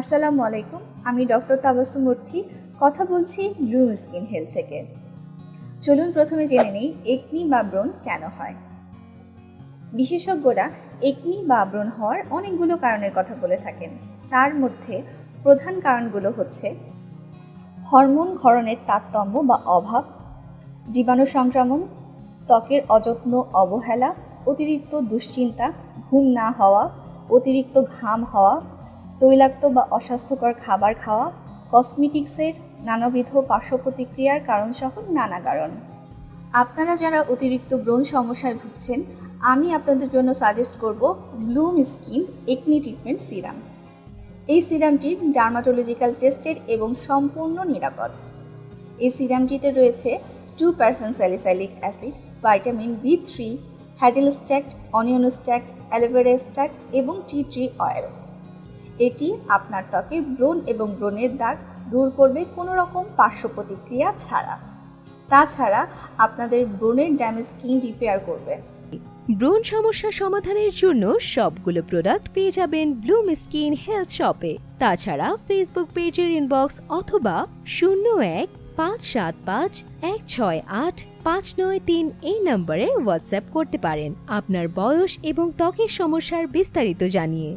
আসসালামু আলাইকুম, আমি ডক্টর তাবাসুম মূর্তি, কথা বলছি ব্লুম স্কিন হেলথ থেকে। চলুন প্রথমে জেনে নিই, একনি বা ব্রণ কেন হয়? বিশেষজ্ঞরা একনি বা ব্রণ হওয়ার অনেকগুলো কারণের কথা বলে থাকেন। তার মধ্যে প্রধান কারণগুলো হচ্ছে, হরমোন ক্ষরণের তারতম্য বা অভাব, জীবাণু সংক্রমণ, ত্বকের অযত্ন অবহেলা, অতিরিক্ত দুশ্চিন্তা, ঘুম না হওয়া, অতিরিক্ত ঘাম হওয়া তৈলাক্ত বা অস্বাস্থ্যকর খাবার খাওয়া, কসমেটিক্সের নানাবিধ পার্শ্ব প্রতিক্রিয়ার কারণসহ নানা কারণ। আপনারা যারা অতিরিক্ত ব্রণ সমস্যায় ভুগছেন, আমি আপনাদের জন্য সাজেস্ট করব bloom skin acne treatment serum এই সিরামটি ডার্মাটোলজিক্যাল টেস্টের এবং সম্পূর্ণ নিরাপদ। এই সিরামটিতে রয়েছে two percent salicylic acid vitamin B three hazel extract onion extract aloe vera extract এবং টি ট্রি অয়েল এটি আপনার ত্বকের ব্রণ এবং ব্রণের দাগ দূর করবে কোনো রকম পার্শ্ব প্রতিক্রিয়া ছাড়া। তাছাড়া আপনাদের ব্রণের ড্যামেজ স্কিন রিপেয়ার করবে। ব্রণ সমস্যা সমাধানের জন্য সবগুলো প্রোডাক্ট পেয়ে যাবেন ব্লুম স্কিন হেলথ শপে তাছাড়া ফেসবুক পেজের ইনবক্স অথবা শূন্য এক পাঁচ সাত পাঁচ এক ছয় আট পাঁচ নয় তিন এই নম্বরে হোয়াটসঅ্যাপ করতে পারেন। আপনার বয়স এবং ত্বকের সমস্যার বিস্তারিত জানিয়ে।